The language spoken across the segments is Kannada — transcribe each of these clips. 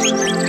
Música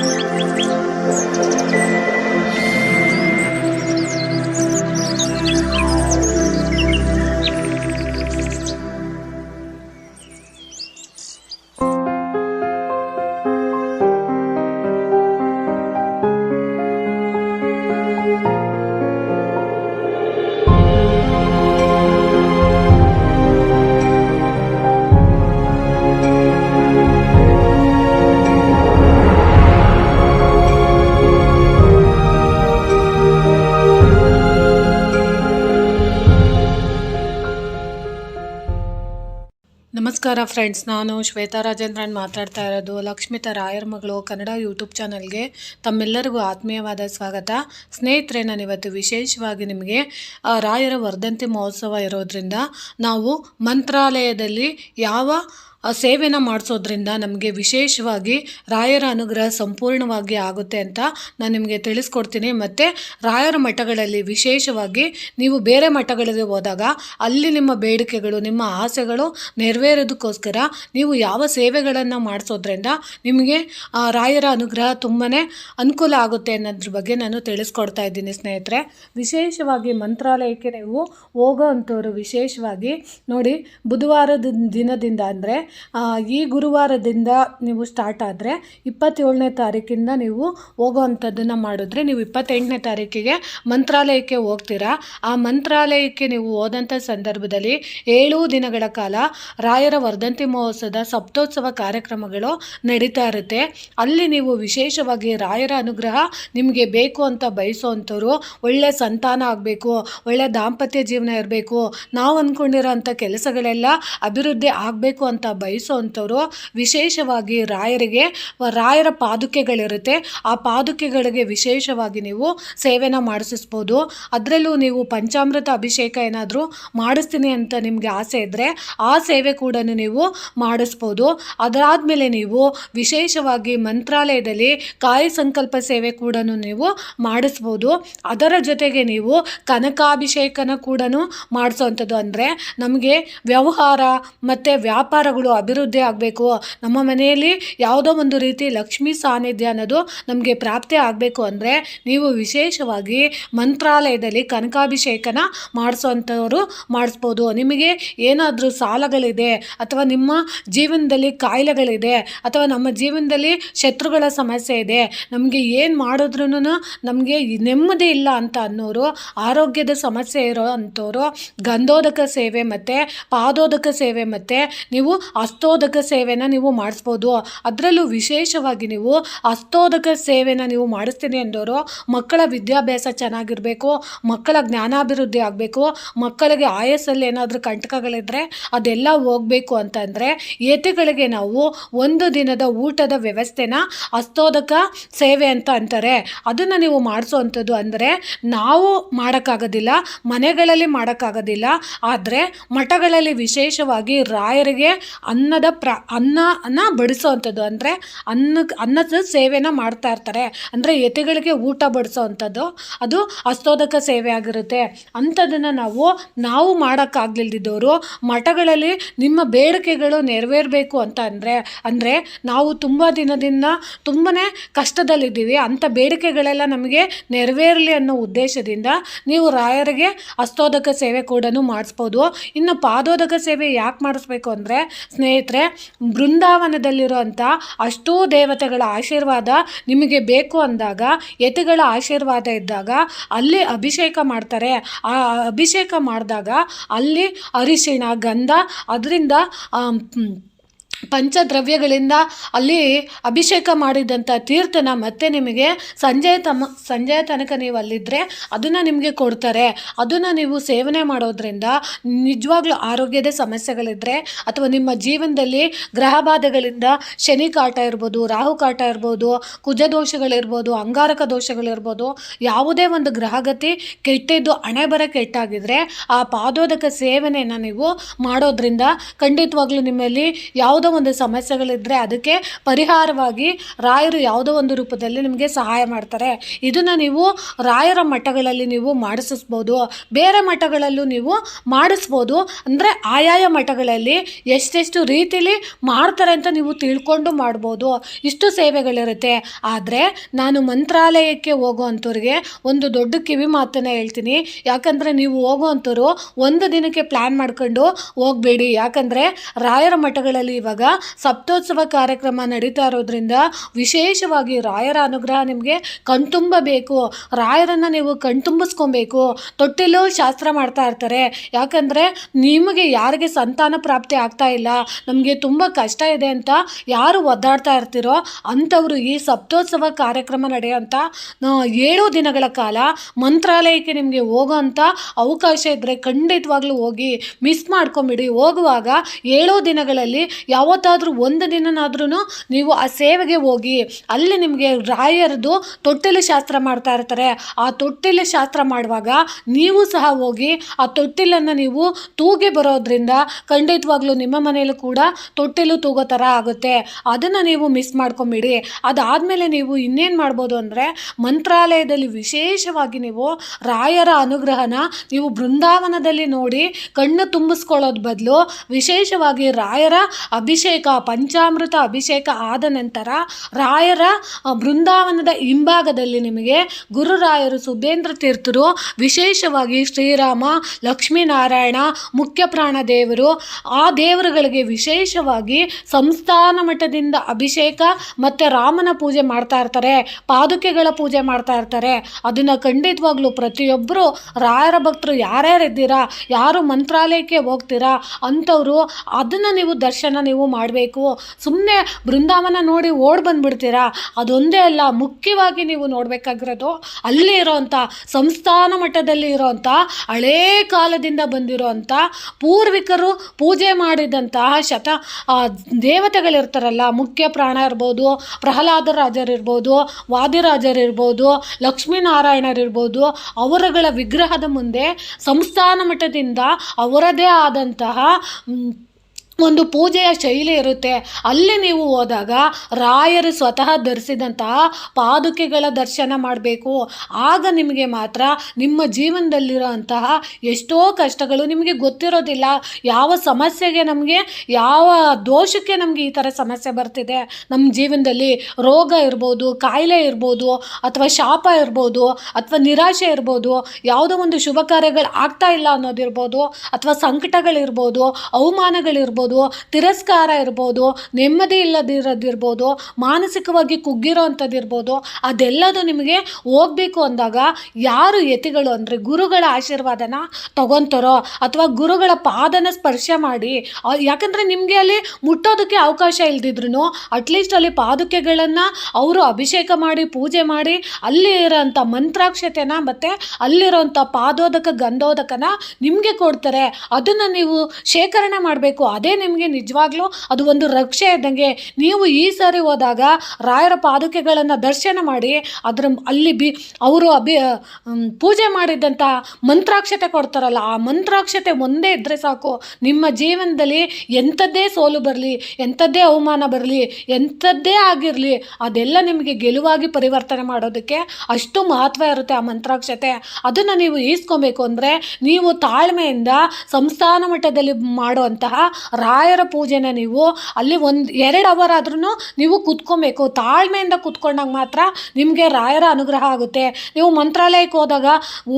ನಮಸ್ಕಾರ ಫ್ರೆಂಡ್ಸ್ ನಾನು ಶ್ವೇತಾ ರಾಜೇಂದ್ರನ್ ಮಾತಾಡ್ತಾ ಇರೋದು. ಲಕ್ಷ್ಮಿತ ರಾಯರ್ ಮಗಳು ಕನ್ನಡ ಯೂಟ್ಯೂಬ್ ಚಾನಲ್ಗೆ ತಮ್ಮೆಲ್ಲರಿಗೂ ಆತ್ಮೀಯವಾದ ಸ್ವಾಗತ. ಸ್ನೇಹಿತರೆ, ನಾನು ಇವತ್ತು ವಿಶೇಷವಾಗಿ ನಿಮಗೆ ರಾಯರ ವರ್ಧಂತಿ ಮಹೋತ್ಸವ ಇರೋದ್ರಿಂದ ನಾವು ಮಂತ್ರಾಲಯದಲ್ಲಿ ಯಾವ ಆ, ಸೇವೆನ ಮಾಡಿಸೋದ್ರಿಂದ ನಮಗೆ ವಿಶೇಷವಾಗಿ ರಾಯರ ಅನುಗ್ರಹ ಸಂಪೂರ್ಣವಾಗಿ ಆಗುತ್ತೆ ಅಂತ ನಾನು ನಿಮಗೆ ತಿಳಿಸ್ಕೊಡ್ತೀನಿ. ಮತ್ತು ರಾಯರ ಮಠಗಳಲ್ಲಿ ವಿಶೇಷವಾಗಿ ನೀವು ಬೇರೆ ಮಠಗಳಿಗೆ ಹೋದಾಗ ಅಲ್ಲಿ ನಿಮ್ಮ ಬೇಡಿಕೆಗಳು ನಿಮ್ಮ ಆಸೆಗಳು ನೆರವೇರೋದಕ್ಕೋಸ್ಕರ ನೀವು ಯಾವ ಸೇವೆಗಳನ್ನು ಮಾಡಿಸೋದ್ರಿಂದ ನಿಮಗೆ ರಾಯರ ಅನುಗ್ರಹ ತುಂಬಾ ಅನುಕೂಲ ಆಗುತ್ತೆ ಅನ್ನೋದ್ರ ಬಗ್ಗೆ ನಾನು ತಿಳಿಸ್ಕೊಡ್ತಾ ಇದ್ದೀನಿ ಸ್ನೇಹಿತರೆ. ವಿಶೇಷವಾಗಿ ಮಂತ್ರಾಲಯಕ್ಕೆ ನೀವು ಹೋಗೋ ಅಂಥವ್ರು ವಿಶೇಷವಾಗಿ ನೋಡಿ ಬುಧವಾರದ ದಿನದಿಂದ ಅಂದರೆ ಈ ಗುರುವಾರದಿಂದ ನೀವು ಸ್ಟಾರ್ಟ್ ಆದರೆ ಇಪ್ಪತ್ತೇಳನೇ ತಾರೀಕಿಂದ ನೀವು ಹೋಗೋ ಅಂಥದ್ದನ್ನು ಮಾಡಿದ್ರೆ ನೀವು ಇಪ್ಪತ್ತೆಂಟನೇ ತಾರೀಕಿಗೆ ಮಂತ್ರಾಲಯಕ್ಕೆ ಹೋಗ್ತೀರಾ? ಆ ಮಂತ್ರಾಲಯಕ್ಕೆ ನೀವು ಹೋದಂಥ ಸಂದರ್ಭದಲ್ಲಿ ಏಳು ದಿನಗಳ ಕಾಲ ರಾಯರ ವರ್ಧಂತಿ ಮಹೋತ್ಸವದ ಸಪ್ತೋತ್ಸವ ಕಾರ್ಯಕ್ರಮಗಳು ನಡೀತಾ ಇರುತ್ತೆ. ಅಲ್ಲಿ ನೀವು ವಿಶೇಷವಾಗಿ ರಾಯರ ಅನುಗ್ರಹ ನಿಮಗೆ ಬೇಕು ಅಂತ ಬಯಸೋವಂಥವ್ರು, ಒಳ್ಳೆ ಸಂತಾನ ಆಗಬೇಕು, ಒಳ್ಳೆ ದಾಂಪತ್ಯ ಜೀವನ ಇರಬೇಕು, ನಾವು ಅಂದ್ಕೊಂಡಿರೋ ಅಂಥ ಕೆಲಸಗಳೆಲ್ಲ ಅಭಿವೃದ್ಧಿ ಆಗಬೇಕು ಅಂತ ಬಯಸೋವಂಥವ್ರು, ವಿಶೇಷವಾಗಿ ರಾಯರಿಗೆ ರಾಯರ ಪಾದುಕೆಗಳಿರುತ್ತೆ. ಆ ಪಾದುಕೆಗಳಿಗೆ ವಿಶೇಷವಾಗಿ ನೀವು ಸೇವೆನ ಮಾಡಿಸಿಸ್ಬೋದು ಅದರಲ್ಲೂ ನೀವು ಪಂಚಾಮೃತ ಅಭಿಷೇಕ ಏನಾದರೂ ಮಾಡಿಸ್ತೀನಿ ಅಂತ ನಿಮಗೆ ಆಸೆ ಇದ್ದರೆ ಆ ಸೇವೆ ಕೂಡ ನೀವು ಮಾಡಿಸ್ಬೋದು. ಅದಾದಮೇಲೆ ನೀವು ವಿಶೇಷವಾಗಿ ಮಂತ್ರಾಲಯದಲ್ಲಿ ಕಾಯಿ ಸಂಕಲ್ಪ ಸೇವೆ ಕೂಡ ನೀವು ಮಾಡಿಸ್ಬೋದು. ಅದರ ಜೊತೆಗೆ ನೀವು ಕನಕಾಭಿಷೇಕನ ಕೂಡ ಮಾಡಿಸೋವಂಥದ್ದು ಅಂದರೆ, ನಮಗೆ ವ್ಯವಹಾರ ಮತ್ತು ವ್ಯಾಪಾರಗಳು ಅಭಿವೃದ್ಧಿ ಆಗಬೇಕು. ನಮ್ಮ ಮನೆಯಲ್ಲಿ ಯಾವುದೋ ಒಂದು ರೀತಿ ಲಕ್ಷ್ಮೀ ಸಾನ್ನಿಧ್ಯ ಅನ್ನೋದು ನಮಗೆ ಪ್ರಾಪ್ತಿ ಆಗಬೇಕು ಅಂದರೆ ನೀವು ವಿಶೇಷವಾಗಿ ಮಂತ್ರಾಲಯದಲ್ಲಿ ಕನಕಾಭಿಷೇಕನ ಮಾಡಿಸೋವಂಥವ್ರು ಮಾಡಿಸ್ಬೋದು. ನಿಮಗೆ ಏನಾದರೂ ಸಾಲಗಳಿದೆ ಅಥವಾ ನಿಮ್ಮ ಜೀವನದಲ್ಲಿ ಕಾಯಿಲೆಗಳಿದೆ ಅಥವಾ ನಮ್ಮ ಜೀವನದಲ್ಲಿ ಶತ್ರುಗಳ ಸಮಸ್ಯೆ ಇದೆ, ನಮಗೆ ಏನು ಮಾಡಿದ್ರೂ ನಮಗೆ ನೆಮ್ಮದಿ ಇಲ್ಲ ಅಂತ ಅನ್ನೋರು, ಆರೋಗ್ಯದ ಸಮಸ್ಯೆ ಇರೋ ಅಂಥವ್ರು ಗಂಧೋದಕ ಸೇವೆ ಮತ್ತು ಪಾದೋದಕ ಸೇವೆ ಮತ್ತು ನೀವು ಹಸ್ತೋದಕ ಸೇವೆನ ನೀವು ಮಾಡಿಸ್ಬೋದು. ಅದರಲ್ಲೂ ವಿಶೇಷವಾಗಿ ನೀವು ಅಸ್ತೋದಕ ಸೇವೆನ ನೀವು ಮಾಡಿಸ್ತೀನಿ ಅಂದವರು ಮಕ್ಕಳ ವಿದ್ಯಾಭ್ಯಾಸ ಚೆನ್ನಾಗಿರಬೇಕು, ಮಕ್ಕಳ ಜ್ಞಾನಾಭಿವೃದ್ಧಿ ಆಗಬೇಕು, ಮಕ್ಕಳಿಗೆ ಆಯಸ್ಸಲ್ಲಿ ಏನಾದರೂ ಕಂಟಕಗಳಿದ್ದರೆ ಅದೆಲ್ಲ ಹೋಗಬೇಕು ಅಂತಂದರೆ ಏತೆಗಳಿಗೆ ನಾವು ಒಂದು ದಿನದ ಊಟದ ವ್ಯವಸ್ಥೆನ ಅಸ್ತೋದಕ ಸೇವೆ ಅಂತ ಅಂತಾರೆ. ಅದನ್ನು ನೀವು ಮಾಡಿಸೋವಂಥದ್ದು ಅಂದರೆ ನಾವು ಮಾಡೋಕ್ಕಾಗೋದಿಲ್ಲ, ಮನೆಗಳಲ್ಲಿ ಮಾಡೋಕ್ಕಾಗೋದಿಲ್ಲ, ಆದರೆ ಮಠಗಳಲ್ಲಿ ವಿಶೇಷವಾಗಿ ರಾಯರಿಗೆ ಅನ್ನದ ಪ್ರ ಅನ್ನನ ಬಡಿಸೋವಂಥದ್ದು ಅಂದರೆ ಅನ್ನಕ್ಕೆ ಅನ್ನದ ಸೇವೆನ ಮಾಡ್ತಾ ಇರ್ತಾರೆ. ಅಂದರೆ ಯತಿಗಳಿಗೆ ಊಟ ಬಡಿಸೋವಂಥದ್ದು ಅದು ಹಸ್ತೋದಕ ಸೇವೆ ಆಗಿರುತ್ತೆ. ಅಂಥದ್ದನ್ನು ನಾವು ನಾವು ಮಾಡೋಕ್ಕಾಗ್ಲಿಲ್ದಿದ್ದವರು, ಮಠಗಳಲ್ಲಿ ನಿಮ್ಮ ಬೇಡಿಕೆಗಳು ನೆರವೇರಬೇಕು ಅಂತ ಅಂದರೆ ಅಂದರೆ ನಾವು ತುಂಬ ದಿನದಿಂದ ತುಂಬಾ ಕಷ್ಟದಲ್ಲಿದ್ದೀವಿ. ಅಂಥ ಬೇಡಿಕೆಗಳೆಲ್ಲ ನಮಗೆ ನೆರವೇರಲಿ ಅನ್ನೋ ಉದ್ದೇಶದಿಂದ ನೀವು ರಾಯರಿಗೆ ಹಸ್ತೋದಕ ಸೇವೆ ಕೂಡ ಮಾಡಿಸ್ಬೋದು. ಇನ್ನು ಪಾದೋದಕ ಸೇವೆ ಯಾಕೆ ಮಾಡಿಸ್ಬೇಕು ಅಂದರೆ ಸ್ನೇಹಿತರೆ, ಬೃಂದಾವನದಲ್ಲಿರುವಂಥ ಅಷ್ಟೂ ದೇವತೆಗಳ ಆಶೀರ್ವಾದ ನಿಮಗೆ ಬೇಕು ಅಂದಾಗ, ಯತಿಗಳ ಆಶೀರ್ವಾದ ಇದ್ದಾಗ ಅಲ್ಲಿ ಅಭಿಷೇಕ ಮಾಡ್ತಾರೆ. ಆ ಅಭಿಷೇಕ ಮಾಡಿದಾಗ ಅಲ್ಲಿ ಅರಿಶಿಣ, ಗಂಧ, ಅದರಿಂದ ಪಂಚದ್ರವ್ಯಗಳಿಂದ ಅಲ್ಲಿ ಅಭಿಷೇಕ ಮಾಡಿದಂಥ ತೀರ್ಥನ ಮತ್ತೆ ನಿಮಗೆ ಸಂಜೆಯ ತಮ್ಮ ಸಂಜೆಯ ತನಕ ನೀವು ಅಲ್ಲಿದ್ದರೆ ಅದನ್ನು ನಿಮಗೆ ಕೊಡ್ತಾರೆ. ಅದನ್ನು ನೀವು ಸೇವನೆ ಮಾಡೋದ್ರಿಂದ ನಿಜವಾಗ್ಲೂ ಆರೋಗ್ಯದ ಸಮಸ್ಯೆಗಳಿದ್ದರೆ ಅಥವಾ ನಿಮ್ಮ ಜೀವನದಲ್ಲಿ ಗ್ರಹ ಬಾಧೆಗಳಿಂದ ಶನಿ ಕಾಟ ಇರ್ಬೋದು, ರಾಹು ಕಾಟ ಇರ್ಬೋದು, ಕುಜ ದೋಷಗಳಿರ್ಬೋದು, ಅಂಗಾರಕ ದೋಷಗಳಿರ್ಬೋದು, ಯಾವುದೇ ಒಂದು ಗ್ರಹಗತಿ ಕೆಟ್ಟಿದ್ದು ಹಣೆ ಬರ ಕೆಟ್ಟಾಗಿದ್ರೆ ಆ ಪಾದೋದಕ ಸೇವನೆಯನ್ನು ನೀವು ಮಾಡೋದ್ರಿಂದ ಖಂಡಿತವಾಗ್ಲೂ ನಿಮ್ಮಲ್ಲಿ ಯಾವುದೋ ಒಂದು ಸಮಸ್ಯೆಗಳಿದ್ದರೆ ಅದಕ್ಕೆ ಪರಿಹಾರವಾಗಿ ರಾಯರು ಯಾವುದೋ ಒಂದು ರೂಪದಲ್ಲಿ ನಿಮಗೆ ಸಹಾಯ ಮಾಡ್ತಾರೆ. ಇದನ್ನು ನೀವು ರಾಯರ ಮಠಗಳಲ್ಲಿ ನೀವು ಮಾಡಿಸಿಸ್ಬೋದು ಬೇರೆ ಮಠಗಳಲ್ಲೂ ನೀವು ಮಾಡಿಸ್ಬೋದು ಅಂದರೆ ಆಯಾಯ ಮಠಗಳಲ್ಲಿ ಎಷ್ಟೆಷ್ಟು ರೀತಿಲಿ ಮಾಡ್ತಾರೆ ಅಂತ ನೀವು ತಿಳ್ಕೊಂಡು ಮಾಡ್ಬೋದು. ಇಷ್ಟು ಸೇವೆಗಳಿರುತ್ತೆ. ಆದರೆ ನಾನು ಮಂತ್ರಾಲಯಕ್ಕೆ ಹೋಗುವಂಥವ್ರಿಗೆ ಒಂದು ದೊಡ್ಡ ಕಿವಿ ಮಾತನ್ನು ಹೇಳ್ತೀನಿ. ಯಾಕಂದರೆ ನೀವು ಹೋಗುವಂಥವ್ರು ಒಂದು ದಿನಕ್ಕೆ ಪ್ಲ್ಯಾನ್ ಮಾಡ್ಕೊಂಡು ಹೋಗಬೇಡಿ. ಯಾಕಂದರೆ ರಾಯರ ಮಠಗಳಲ್ಲಿ ಇವಾಗ ಸಪ್ತೋತ್ಸವ ಕಾರ್ಯಕ್ರಮ ನಡೀತಾ ಇರೋದ್ರಿಂದ ವಿಶೇಷವಾಗಿ ರಾಯರ ಅನುಗ್ರಹ ನಿಮಗೆ ಕಣ್ತುಂಬಬೇಕು. ರಾಯರನ್ನು ನೀವು ಕಣ್ತುಂಬಿಸ್ಕೊಬೇಕು. ತೊಟ್ಟಿಲು ಶಾಸ್ತ್ರ ಮಾಡ್ತಾ ಇರ್ತಾರೆ. ಯಾಕಂದರೆ ನಿಮಗೆ ಯಾರಿಗೆ ಸಂತಾನ ಪ್ರಾಪ್ತಿ ಆಗ್ತಾ ಇಲ್ಲ, ನಮಗೆ ತುಂಬ ಕಷ್ಟ ಇದೆ ಅಂತ ಯಾರು ಒದ್ದಾಡ್ತಾ ಇರ್ತೀರೋ ಅಂಥವರು ಈ ಸಪ್ತೋತ್ಸವ ಕಾರ್ಯಕ್ರಮ ನಡೆಯೋಂಥ ಏಳು ದಿನಗಳ ಕಾಲ ಮಂತ್ರಾಲಯಕ್ಕೆ ನಿಮಗೆ ಹೋಗೋಂಥ ಅವಕಾಶ ಇದ್ದರೆ ಖಂಡಿತವಾಗ್ಲೂ ಹೋಗಿ ಮಿಸ್ ಮಾಡ್ಕೊಂಬಿಡಿ. ಹೋಗುವಾಗ ಏಳು ದಿನಗಳಲ್ಲಿ ಯಾವತ್ತಾದರೂ ಒಂದು ದಿನನಾದ್ರೂ ನೀವು ಆ ಸೇವೆಗೆ ಹೋಗಿ, ಅಲ್ಲಿ ನಿಮಗೆ ರಾಯರದು ತೊಟ್ಟಿಲು ಶಾಸ್ತ್ರ ಮಾಡ್ತಾ ಇರ್ತಾರೆ. ಆ ತೊಟ್ಟಿಲು ಶಾಸ್ತ್ರ ಮಾಡುವಾಗ ನೀವು ಸಹ ಹೋಗಿ ಆ ತೊಟ್ಟಿಲನ್ನು ನೀವು ತೂಗಿ ಬರೋದ್ರಿಂದ ಖಂಡಿತವಾಗ್ಲೂ ನಿಮ್ಮ ಮನೆಯಲ್ಲೂ ಕೂಡ ತೊಟ್ಟಿಲು ತೂಗೋ ಥರ ಆಗುತ್ತೆ. ಅದನ್ನು ನೀವು ಮಿಸ್ ಮಾಡ್ಕೊಂಬಿಡಿ. ಅದಾದಮೇಲೆ ನೀವು ಇನ್ನೇನು ಮಾಡ್ಬೋದು ಅಂದರೆ ಮಂತ್ರಾಲಯದಲ್ಲಿ ವಿಶೇಷವಾಗಿ ನೀವು ರಾಯರ ಅನುಗ್ರಹನ ನೀವು ಬೃಂದಾವನದಲ್ಲಿ ನೋಡಿ ಕಣ್ಣು ತುಂಬಿಸ್ಕೊಳ್ಳೋದು ಬದಲು ವಿಶೇಷವಾಗಿ ರಾಯರ ಅಭಿಷೇಕ, ಪಂಚಾಮೃತ ಅಭಿಷೇಕ ಆದ ನಂತರ ರಾಯರ ಬೃಂದಾವನದ ಹಿಂಭಾಗದಲ್ಲಿ ನಿಮಗೆ ಗುರುರಾಯರು ಸುಬೇಂದ್ರ ತೀರ್ಥರು, ವಿಶೇಷವಾಗಿ ಶ್ರೀರಾಮ, ಲಕ್ಷ್ಮೀನಾರಾಯಣ ಮುಖ್ಯ ಪ್ರಾಣ ದೇವರು, ಆ ದೇವರುಗಳಿಗೆ ವಿಶೇಷವಾಗಿ ಸಂಸ್ಥಾನ ಮಠದಿಂದ ಅಭಿಷೇಕ ಮತ್ತು ರಾಮನ ಪೂಜೆ ಮಾಡ್ತಾ ಇರ್ತಾರೆ, ಪಾದುಕೆಗಳ ಪೂಜೆ ಮಾಡ್ತಾ ಇರ್ತಾರೆ. ಅದನ್ನು ಖಂಡಿತವಾಗ್ಲೂ ಪ್ರತಿಯೊಬ್ಬರು ರಾಯರ ಭಕ್ತರು ಯಾರ್ಯಾರು ಇದ್ದೀರಾ ಯಾರು ಮಂತ್ರಾಲಯಕ್ಕೆ ಹೋಗ್ತೀರಾ ಅಂಥವರು ಅದನ್ನು ನೀವು ದರ್ಶನ ನೀವು ಮಾಡಬೇಕು. ಸುಮ್ಮನೆ ಬೃಂದಾವನ ನೋಡಿ ಓಡ್ ಬಂದ್ಬಿಡ್ತೀರಾ? ಅದೊಂದೇ ಅಲ್ಲ, ಮುಖ್ಯವಾಗಿ ನೀವು ನೋಡಬೇಕಾಗಿರೋದು ಅಲ್ಲಿ ಇರೋವಂಥ ಸಂಸ್ಥಾನ ಮಟ್ಟದಲ್ಲಿ ಇರೋವಂಥ ಹಳೇ ಕಾಲದಿಂದ ಬಂದಿರೋವಂಥ ಪೂರ್ವಿಕರು ಪೂಜೆ ಮಾಡಿದಂತಹ ಶತ ದೇವತೆಗಳಿರ್ತಾರಲ್ಲ, ಮುಖ್ಯ ಪ್ರಾಣ ಇರ್ಬೋದು, ಪ್ರಹ್ಲಾದ ರಾಜರಿರ್ಬೋದು ವಾದಿರಾಜರಿರ್ಬೋದು ಲಕ್ಷ್ಮೀನಾರಾಯಣರಿರ್ಬೋದು ಅವರುಗಳ ವಿಗ್ರಹದ ಮುಂದೆ ಸಂಸ್ಥಾನ ಮಟ್ಟದಿಂದ ಅವರದೇ ಆದಂತಹ ಒಂದು ಪೂಜೆಯ ಶೈಲಿ ಇರುತ್ತೆ. ಅಲ್ಲಿ ನೀವು ಹೋದಾಗ ರಾಯರು ಸ್ವತಃ ಧರಿಸಿದಂತಹ ಪಾದುಕೆಗಳ ದರ್ಶನ ಮಾಡಬೇಕು. ಆಗ ನಿಮಗೆ ಮಾತ್ರ ನಿಮ್ಮ ಜೀವನದಲ್ಲಿರೋಂತಹ ಎಷ್ಟೋ ಕಷ್ಟಗಳು ನಿಮಗೆ ಗೊತ್ತಿರೋದಿಲ್ಲ. ಯಾವ ಸಮಸ್ಯೆಗೆ ನಮಗೆ, ಯಾವ ದೋಷಕ್ಕೆ ನಮಗೆ ಈ ಥರ ಸಮಸ್ಯೆ ಬರ್ತಿದೆ. ನಮ್ಮ ಜೀವನದಲ್ಲಿ ರೋಗ ಇರ್ಬೋದು, ಕಾಯಿಲೆ ಇರ್ಬೋದು, ಅಥವಾ ಶಾಪ ಇರ್ಬೋದು, ಅಥವಾ ನಿರಾಶೆ ಇರ್ಬೋದು, ಯಾವುದೋ ಒಂದು ಶುಭ ಕಾರ್ಯಗಳು ಆಗ್ತಾ ಇಲ್ಲ ಅನ್ನೋದಿರ್ಬೋದು, ಅಥವಾ ಸಂಕಟಗಳಿರ್ಬೋದು, ಅವಮಾನಗಳಿರ್ಬೋದು ತಿರಸ್ಕಾರ ಇರ್ಬೋದು, ನೆಮ್ಮದಿ ಇಲ್ಲದಿರೋದಿರ್ಬೋದು, ಮಾನಸಿಕವಾಗಿ ಕುಗ್ಗಿರೋ ಅಂಥದ್ದಿರ್ಬೋದು, ಅದೆಲ್ಲದು ನಿಮಗೆ ಹೋಗ್ಬೇಕು ಅಂದಾಗ ಯಾರು ಯತಿಗಳು ಅಂದರೆ ಗುರುಗಳ ಆಶೀರ್ವಾದನ ತಗೊತಾರೋ ಅಥವಾ ಗುರುಗಳ ಪಾದನ ಸ್ಪರ್ಶ ಮಾಡಿ ಯಾಕಂದರೆ ನಿಮಗೆ ಅಲ್ಲಿ ಮುಟ್ಟೋದಕ್ಕೆ ಅವಕಾಶ ಇಲ್ದಿದ್ರು ಅಟ್ಲೀಸ್ಟ್ ಅಲ್ಲಿ ಪಾದುಕೆಗಳನ್ನು ಅವರು ಅಭಿಷೇಕ ಮಾಡಿ, ಪೂಜೆ ಮಾಡಿ, ಅಲ್ಲಿ ಇರೋಂಥ ಮಂತ್ರಾಕ್ಷತೆನ ಮತ್ತು ಅಲ್ಲಿರೋಂಥ ಪಾದೋದಕ ಗಂಧೋದಕನ ನಿಮಗೆ ಕೊಡ್ತಾರೆ. ಅದನ್ನು ನೀವು ಶೇಖರಣೆ ಮಾಡಬೇಕು. ಅದೇ ನಿಮಗೆ ನಿಜವಾಗ್ಲೂ ಅದು ಒಂದು ರಕ್ಷೆ ಇದ್ದಂಗೆ ನೀವು ಈ ಸಾರಿ ಹೋದಾಗ ರಾಯರ ಪಾದುಕೆಗಳನ್ನು ದರ್ಶನ ಮಾಡಿ ಅದರ ಅಲ್ಲಿ ಬಿ ಅವರು ಅಭಿ ಪೂಜೆ ಮಾಡಿದ್ದಂಥ ಮಂತ್ರಾಕ್ಷತೆ ಕೊಡ್ತಾರಲ್ಲ, ಆ ಮಂತ್ರಾಕ್ಷತೆ ಒಂದೇ ಇದ್ದರೆ ಸಾಕು. ನಿಮ್ಮ ಜೀವನದಲ್ಲಿ ಎಂಥದ್ದೇ ಸೋಲು ಬರಲಿ, ಎಂಥದ್ದೇ ಅವಮಾನ ಬರಲಿ, ಎಂಥದ್ದೇ ಆಗಿರಲಿ, ಅದೆಲ್ಲ ನಿಮಗೆ ಗೆಲುವಾಗಿ ಪರಿವರ್ತನೆ ಮಾಡೋದಕ್ಕೆ ಅಷ್ಟು ಮಹತ್ವ ಇರುತ್ತೆ ಆ ಮಂತ್ರಾಕ್ಷತೆ. ಅದನ್ನು ನೀವು ಈಸ್ಕೊಬೇಕು ಅಂದರೆ ನೀವು ತಾಳ್ಮೆಯಿಂದ ಸಂಸ್ಥಾನ ಮಟ್ಟದಲ್ಲಿ ಮಾಡುವಂತಹ ರಾಯರ ಪೂಜೆನ ನೀವು ಅಲ್ಲಿ ಒಂದು ಎರಡು ಅವರ್ ಆದ್ರೂ ನೀವು ಕುತ್ಕೊಬೇಕು. ತಾಳ್ಮೆಯಿಂದ ಕುತ್ಕೊಂಡಾಗ ಮಾತ್ರ ನಿಮಗೆ ರಾಯರ ಅನುಗ್ರಹ ಆಗುತ್ತೆ. ನೀವು ಮಂತ್ರಾಲಯಕ್ಕೆ ಹೋದಾಗ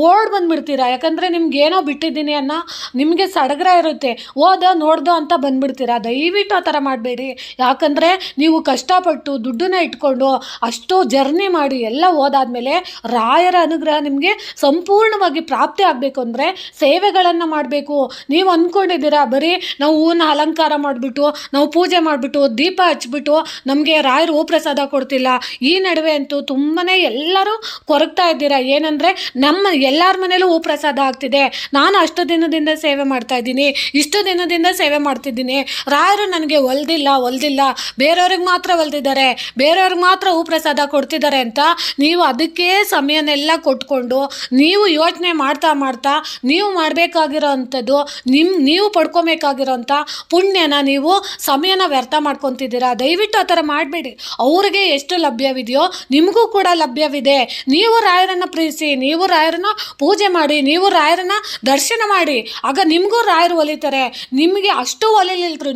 ಓಡ್ ಬಂದ್ಬಿಡ್ತೀರಾ? ಯಾಕಂದರೆ ನಿಮ್ಗೆ ಏನೋ ಬಿಟ್ಟಿದ್ದೀನಿ ಅನ್ನೋ ನಿಮಗೆ ಸಡಗರ ಇರುತ್ತೆ. ಹೋದ, ನೋಡ್ದು ಅಂತ ಬಂದ್ಬಿಡ್ತೀರಾ? ದಯವಿಟ್ಟು ಆ ಥರ ಮಾಡಬೇಡಿ. ಯಾಕಂದರೆ ನೀವು ಕಷ್ಟಪಟ್ಟು ದುಡ್ಡನ್ನ ಇಟ್ಕೊಂಡು ಅಷ್ಟು ಜರ್ನಿ ಮಾಡಿ ಎಲ್ಲ ಹೋದಾದ್ಮೇಲೆ ರಾಯರ ಅನುಗ್ರಹ ನಿಮಗೆ ಸಂಪೂರ್ಣವಾಗಿ ಪ್ರಾಪ್ತಿ ಆಗಬೇಕು ಅಂದರೆ ಸೇವೆಗಳನ್ನು ಮಾಡಬೇಕು. ನೀವು ಅಂದ್ಕೊಂಡಿದ್ದೀರಾ ಬರೀ ನಾವು ಹೂವನ್ನ ಅಲಂಕಾರ ಮಾಡಿಬಿಟ್ಟು, ನಾವು ಪೂಜೆ ಮಾಡಿಬಿಟ್ಟು, ದೀಪ ಹಚ್ಚಿಬಿಟ್ಟು ನಮಗೆ ರಾಯರು ಪ್ರಸಾದ ಕೊಡ್ತಿಲ್ಲ. ಈ ನಡುವೆ ಅಂತೂ ತುಂಬಾ ಎಲ್ಲರೂ ಕೊರಗ್ತಾ ಇದ್ದೀರಾ? ಏನಂದರೆ ನಮ್ಮ ಎಲ್ಲರ ಮನೇಲೂ ಹೂ ಪ್ರಸಾದ ಆಗ್ತಿದೆ. ನಾನು ಅಷ್ಟು ದಿನದಿಂದ ಸೇವೆ ಮಾಡ್ತಾ ಇದ್ದೀನಿ. ಇಷ್ಟು ದಿನದಿಂದ ಸೇವೆ ಮಾಡ್ತಿದ್ದೀನಿ. ರಾಯರು ನನಗೆ ಒಲ್ದಿಲ್ಲ ಒಲ್ದಿಲ್ಲ. ಬೇರೆಯವ್ರಿಗೆ ಮಾತ್ರ ಒಲ್ದಿದ್ದಾರೆ. ಬೇರೆಯವ್ರಿಗೆ ಮಾತ್ರ ಹೂ ಪ್ರಸಾದ ಕೊಡ್ತಿದ್ದಾರೆ ಅಂತ ನೀವು ಅದಕ್ಕೆ ಸಮಯನೆಲ್ಲ ಕೊಟ್ಕೊಂಡು, ನೀವು ಯೋಚನೆ ಮಾಡ್ತಾ ಮಾಡ್ತಾ, ನೀವು ಮಾಡಬೇಕಾಗಿರೋ ಅಂಥದ್ದು ನಿಮ್ಮ ನೀವು ಪಡ್ಕೊಬೇಕಾಗಿರೋಂಥ ಪುಣ್ಯನ ನೀವು, ಸಮಯನ ವ್ಯರ್ಥ ಮಾಡ್ಕೊತಿದ್ದೀರಾ? ದಯವಿಟ್ಟು ಆ ಥರ ಮಾಡಬೇಡಿ. ಅವ್ರಿಗೆ ಎಷ್ಟು ಲಭ್ಯವಿದೆಯೋ, ನಿಮಗೂ ಕೂಡ ಲಭ್ಯವಿದೆ. ನೀವು ರಾಯರನ್ನು ಪ್ರೀತಿಸಿ, ನೀವು ರಾಯರನ್ನ ಪೂಜೆ ಮಾಡಿ, ನೀವು ರಾಯರನ್ನ ದರ್ಶನ ಮಾಡಿ. ಆಗ ನಿಮಗೂ ರಾಯರು ಒಲಿತಾರೆ. ನಿಮಗೆ ಅಷ್ಟು ಒಲಿಲಿಲ್ದ್ರೂ